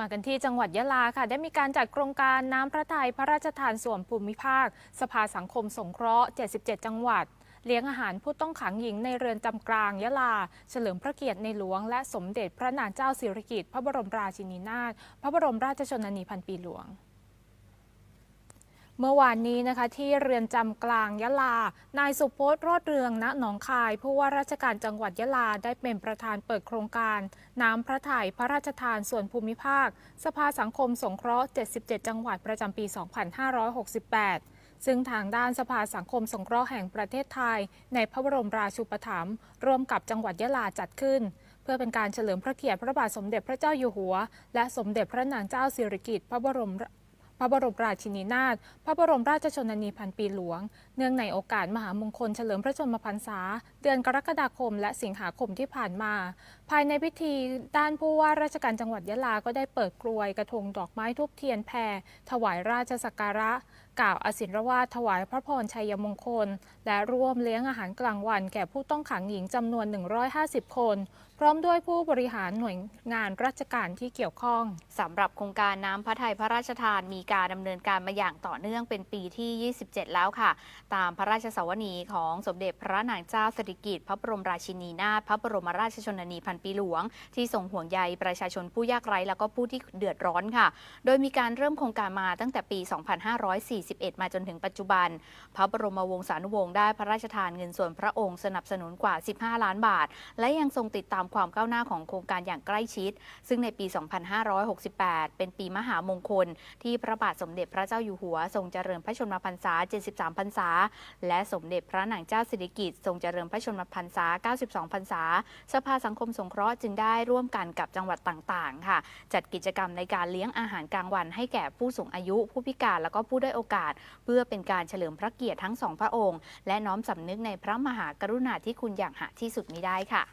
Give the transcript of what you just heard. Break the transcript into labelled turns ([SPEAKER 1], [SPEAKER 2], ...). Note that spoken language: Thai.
[SPEAKER 1] มากันที่จังหวัดยะลาค่ะ ได้มีการจัดโครงการน้ำพระทัยพระราชทานส่วนภูมิภาค สภาสังคมสงเคราะห์ 77 จังหวัด เลี้ยงอาหารผู้ต้องขังหญิงในเรือนจำกลางยะลา เฉลิมพระเกียรติในหลวง และสมเด็จพระนางเจ้าสิริกิติ์พระบรมราชินีนาถพระบรมราชชนนีพันปีหลวง เมื่อวานนี้นะคะที่เรือนจำกลางยะลา นายสุพจน์รอดเรืองณหนองคาย ผู้ว่าราชการจังหวัดยะลาได้เป็นประธานเปิดโครงการ น้ำพระถ่ายพระราชทานส่วนภูมิภาค สภาสังคมสงเคราะห์ 77 จังหวัดประจำปี 2568ซึ่งทางด้านสภาสังคมสงเคราะห์แห่งประเทศไทย ในพระบรมราชูปถัมภ์ร่วมกับจังหวัดยะลาจัดขึ้น เพื่อเป็นการเฉลิมพระเกียรติพระบาทสมเด็จพระเจ้าอยู่หัว และสมเด็จพระนางเจ้าสิริกิติ์พระบรม พระบรมราชินีนาถ พระบรมราชชนนีพันปีหลวง เนื่องในโอกาสมหามงคลเฉลิมพระชนมพรรษา เดือนกรกฎาคมและสิงหาคมที่ผ่านมา ภายในพิธีด้านผู้ว่าราชการจังหวัดยะลาก็ได้เปิดกลวยกระทงดอกไม้ทุบเทียนแพรถวายราชสักการะ กล่าวอศิลวาถวายพระพรชัยมงคล และร่วมเลี้ยงอาหารกลางวันแก่ผู้ต้องขังหญิงจำนวน 150 คน พร้อมด้วยผู้บริหารหน่วยงานราชการที่เกี่ยวข้อง
[SPEAKER 2] สำหรับโครงการน้ำพระทัยพระราชทานมีการดำเนินการมาอย่างต่อเนื่องเป็นปีที่ 27 แล้วค่ะ ตามพระราชสวนีของสมเด็จพระนางเจ้าสิริกิติ์พระบรมราชินีนาถพระบรมราชชนนีพันปีหลวง ที่ทรงห่วงใยประชาชนผู้ยากไร้แล้วก็ผู้ที่เดือดร้อนค่ะ โดยมีการเริ่มโครงการมาตั้งแต่ปี2541 มาจนถึงปัจจุบัน พระบรมวงศานุวงศ์ได้พระราชทานเงินส่วนพระองค์สนับสนุนกว่า 15 ล้านบาท และยังทรงติดตามความก้าวหน้าของโครงการอย่างใกล้ชิด ซึ่งในปี 2568 เป็นปีมหามงคล ที่พระบาทสมเด็จพระเจ้าอยู่หัว ทรงเจริญพระชนมพรรษา 73 พรรษา และสมเด็จพระนางเจ้าสิริกิติ์ทรงเจริญพระชนมพรรษา 92 พรรษา สภาสังคมสงเคราะห์จึงได้ร่วมกันกับจังหวัดต่าง ๆ ค่ะ จัดกิจกรรมในการเลี้ยงอาหารกลางวันให้แก่ผู้สูงอายุ ผู้พิการ แล้วก็ผู้ได้อยโอกาส เพื่อเป็นการเฉลิมพระเกียรติทั้งสองพระองค์ และน้อมสำนึกในพระมหากรุณาธิคุณอย่างหาที่สุดมิได้ค่ะ